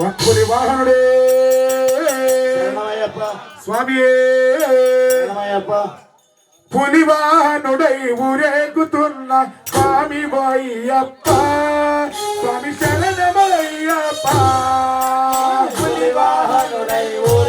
వంకుని వాహనుడే. స్వామి పులివాహనుడై ఊరేగుతున్న స్వామి వయ్యప్ప స్వామి శరణమయ్యప్ప. పులివాహనుడై ఊ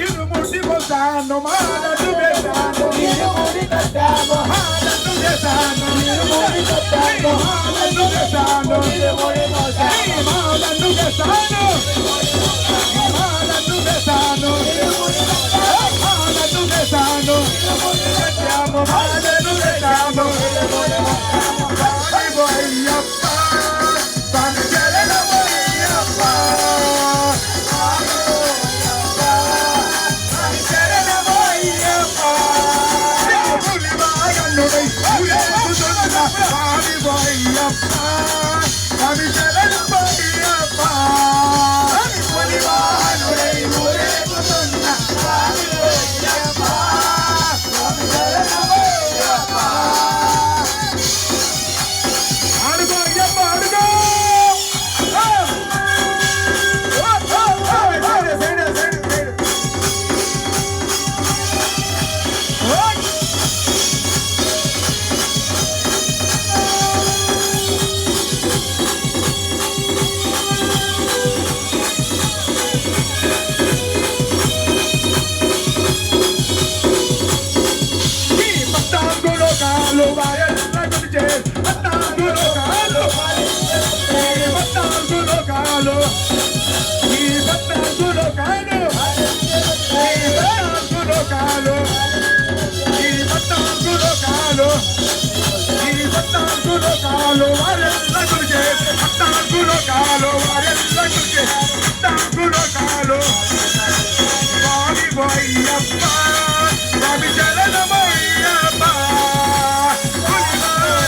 hilo mudibo sano maana tuge sano hilo mudibo sano hana tuge sano hilo mudibo sano hana tuge sano hilo mudibo sano hana tuge sano కాలు వారెల్లకు అట్టకులో కాలు వారెల్లకు అట్టకులో కాలు స్వామి బోయ్యప్ప స్వామి చరణమయ్యప్ప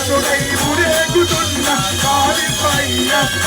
తుడై మురేగుతున్న స్వామి బోయ్యప్ప